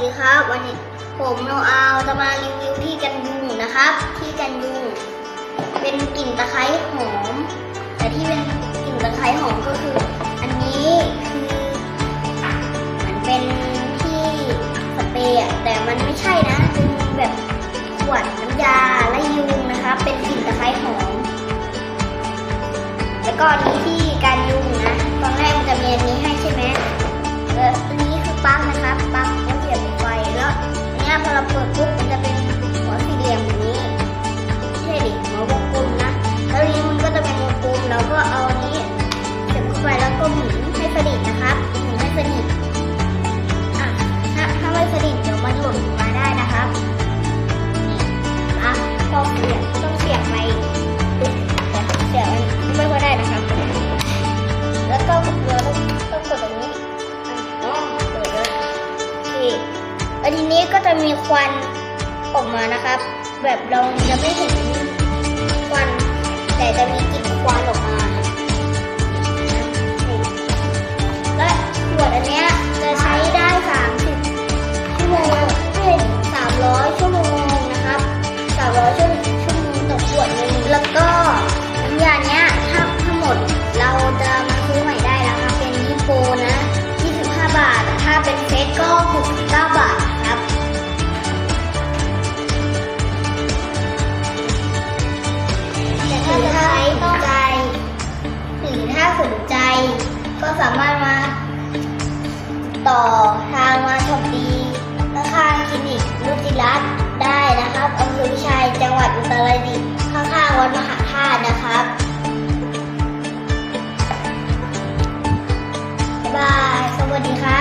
ดีครับวันนี้ผมโนอาจะมารีวิวที่กันยุงนะครับ ที่กันยุงเป็นกลิ่นตะไคร้หอม แต่ที่เป็นกลิ่นตะไคร้หอมก็คือ อันนี้คือเหมือนเป็นที่สเปรย์แต่มันไม่ใช่นะเป็นแบบขวดน้ำยาไล่ยุงนะครับเป็นกลิ่นตะไคร้หอม แล้วก็นี้ที่ ปุ๊บมันจะเป็นหัวสี่เหลี่ยมอย่างนี้ใช่ดิหัววงกลมนะแล้วนี้มันก็จะเป็นวงกลมแล้วก็เอาอันนี้เสียบเข้าไปแล้วก็หมุนให้สนิทนะครับหมุนให้สนิทอะถ้าถ้าไม่สนิทเดี๋ยวมันหล่นมาได้นะครับนี่ปลั๊กพอเสียบต้องเสียบไปเสียบมันไม่ค่อยได้นะครับ แล้วก็เรา ทีนี้ก็จะมีควันออกมานะครับ แบบเราจะไม่เห็นควัน แต่จะมีกลิ่นควันออกมา และขวดอันนี้จะใช้ได้ 30 ชั่วโมงเป็น300 ชั่วโมงนะครับ 300 ชั่วโมงต่อขวดนึงแล้วก็น้ำยาเนี้ยถ้าทั้งหมดเราจะมาซื้อใหม่ได้แล้วครับเป็นยี่โปนะ 25 บาท ถ้าเป็นเซตก็69 ถ้าสนใจ ก็สามารถมาต่อทางมาทบดีข้างคลินิกลุติรัตได้นะครับอำเภอวิชัยจังหวัดอุตรดิตถ์ข้างๆวัดมหาธาตุนะครับบาย สวัสดีค่ะ